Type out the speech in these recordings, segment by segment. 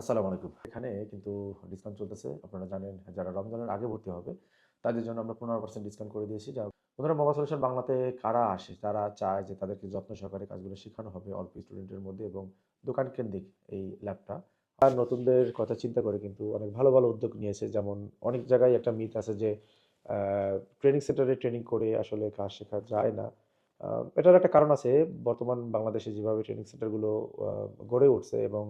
আসসালামু আলাইকুম। এখানে কিন্তু ডিসকাউন্ট চলতেছে। আপনারা জানেন, যারা রমজানের আগে ভর্তি হবে, তাদের জন্য আমরা পনেরো পার্সেন্ট ডিসকাউন্ট করে দিয়েছি। যা বন্ধুরা মোবাইল সলিউশন বাংলাতে কারা আসে? তারা চায় যে তাদেরকে যত্ন সহকারে কাজগুলো শেখানো হবে অল্প স্টুডেন্টের মধ্যে এবং দোকান কেন্দ্রিক এই ল্যাবটা আর নতুনদের কথা চিন্তা করে কিন্তু অনেক ভালো ভালো উদ্যোগ নিয়েছে। যেমন অনেক জায়গায় একটা মিথ আছে যে ট্রেনিং সেন্টারে ট্রেনিং করে আসলে কাজ শেখা যায় না। এটার একটা কারণ আছে। বর্তমান বাংলাদেশে যেভাবে ট্রেনিং সেন্টারগুলো গড়ে উঠছে এবং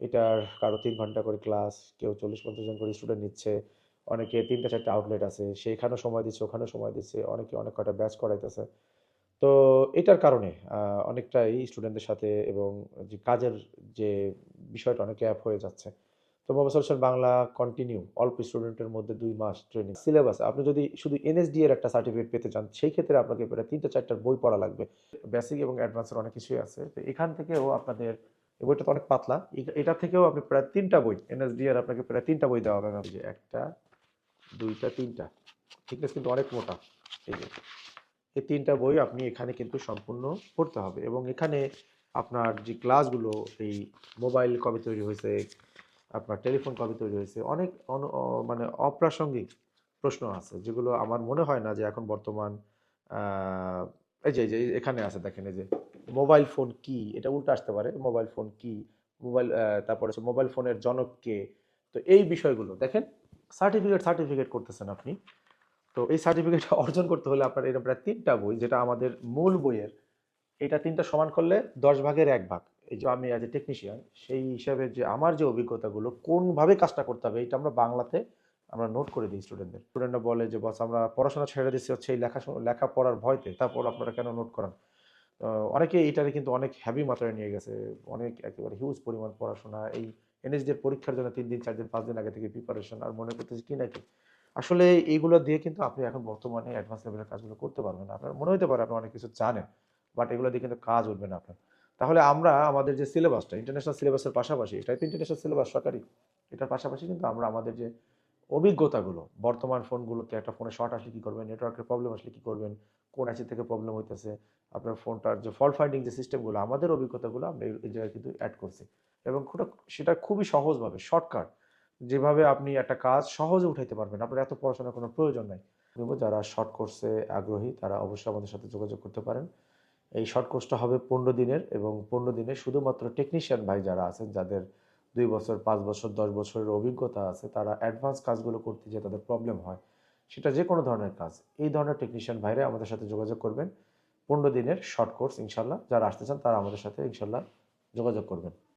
এটার কারও তিন ঘণ্টা করে ক্লাস, কেউ চল্লিশ পঞ্চাশ জন করে স্টুডেন্ট নিচ্ছে, অনেকে তিনটা চারটা আউটলেট আছে সেখানেও সময় দিচ্ছে, ওখানেও সময় দিচ্ছে, অনেকে অনেক কটা ব্যাচ করাইতেছে। তো এটার কারণে অনেকটাই স্টুডেন্টদের সাথে এবং যে কাজের যে বিষয়টা অনেক অ্যাপ হয়ে যাচ্ছে। তো মোবাইল বাংলা কন্টিনিউ অল্প স্টুডেন্টের মধ্যে দুই মাস ট্রেনিং সিলেবাস আপনি যদি শুধু এনএসডি এর একটা সার্টিফিকেট পেতে চান, সেই ক্ষেত্রে আপনাকে প্রায় তিনটা চারটার বই পড়া লাগবে। বেসিক এবং অ্যাডভান্সের অনেক কিছুই আছে, তো এখান থেকেও আপনাদের এই বইটা তো অনেক পাতলা। এটা থেকেও আপনি প্রায় তিনটা বই এনএসডি এর আপনাকে প্রায় তিনটা বই দেওয়া হবে। যে একটা, দুইটা, তিনটা। থিকনেস কিন্তু অনেক মোটা। এই যে, এই তিনটা বই আপনি এখানে কিন্তু সম্পূর্ণ পড়তে হবে এবং এখানে আপনার যে ক্লাসগুলো, এই মোবাইল কবে তৈরি হয়েছে, আপনার টেলিফোন কবে তৈরি হয়েছে, অনেক মানে অপ্রাসঙ্গিক প্রশ্ন আছে, যেগুলো আমার মনে হয় না যে এখন বর্তমান এই যে, এখানে আছে দেখেন, এই যে মোবাইল ফোন কি এটা উল্টো আসতে পারে মোবাইল ফোন কি মোবাইল তারপরে হচ্ছে মোবাইল ফোনের জনক কে। তো এই বিষয়গুলো, দেখেন সার্টিফিকেট সার্টিফিকেট করতেছেন আপনি। তো এই সার্টিফিকেট অর্জন করতে হলে আপনার এরকম প্রায় তিনটা বই, যেটা আমাদের মূল বইয়ের, এটা তিনটা সমান করলে দশ ভাগের এক ভাগ। এই যে আমি অ্যাজ এ টেকনিশিয়ান সেই হিসাবে যে আমার যে অভিজ্ঞতাগুলো, কোনভাবে কাজটা করতে হবে, এটা আমরা বাংলাতে আমরা নোট করে দিই স্টুডেন্টদের স্টুডেন্টরা বলে যে, বস, আমরা পড়াশোনা ছেড়ে দিচ্ছি হচ্ছে এই লেখা লেখা পড়ার ভয়তে, তারপর আপনারা কেন নোট করান? অনেকে এটারে কিন্তু অনেক হ্যাভি মাত্রায় নিয়ে গেছে। অনেক একেবারে হিউজ পরিমাণ পড়াশোনা। এই এনএসডির পরীক্ষার জন্য তিন দিন, চার দিন, পাঁচ দিন আগে থেকে প্রিপারেশন আর মনে করতেছি কি নাকি? আসলে এইগুলো দিয়ে কিন্তু আপনি এখন বর্তমানে অ্যাডভান্স লেভেলের কাজগুলো করতে পারবেন। আপনার মনে হতে পারে আপনি অনেক কিছু জানেন বাট এগুলো দিয়ে কিন্তু কাজ উঠবে না আপনার। তাহলে আমরা আমাদের যে সিলেবাসটা ইন্টারন্যাশনাল সিলেবাসের পাশাপাশি এটাই তো ইন্টারন্যাশনাল সিলেবাস সরকারি, এটার পাশাপাশি কিন্তু আমরা আমাদের যে অভিজ্ঞতাগুলো, বর্তমান ফোনগুলোতে একটা ফোনে শর্ট আসলে কী করবেন নেটওয়ার্কের প্রবলেম আসলে কী করবেন, কোন অ্যাসি থেকে প্রবলেম হইতেছে, আপনার ফোনটার যে ফল ফাইন্ডিং যে সিস্টেমগুলো আমাদের অভিজ্ঞতাগুলো আমরা এই- জায়গায় কিন্তু অ্যাড করছি। এবং সেটা খুবই সহজভাবে শর্টকাট যেভাবে আপনি একটা কাজ সহজে উঠাইতে পারবেন, আপনার এত পড়াশোনার কোনো প্রয়োজন নাই। যারা শর্ট কোর্সে আগ্রহী, তারা অবশ্যই আমাদের সাথে যোগাযোগ করতে পারেন। এই শর্ট কোর্সটা হবে পনেরো দিনের এবং পনেরো দিনে শুধুমাত্র টেকনিশিয়ান ভাই যারা আছেন, যাদের দুই বছর, পাঁচ বছর, দশ বছরের অভিজ্ঞতা আছে, তারা অ্যাডভান্স কাজগুলো করতে যে তাদের প্রবলেম হয়। সেটা যে কোনো ধরনের কাজ। এই ধরনের টেকনিশিয়ান ভাইরা আমাদের সাথে যোগাযোগ করবেন। পনেরো দিনের শর্ট কোর্স ইনশাল্লাহ, যারা আসতে চান তারা আমাদের সাথে ইনশাল্লাহ যোগাযোগ করবেন।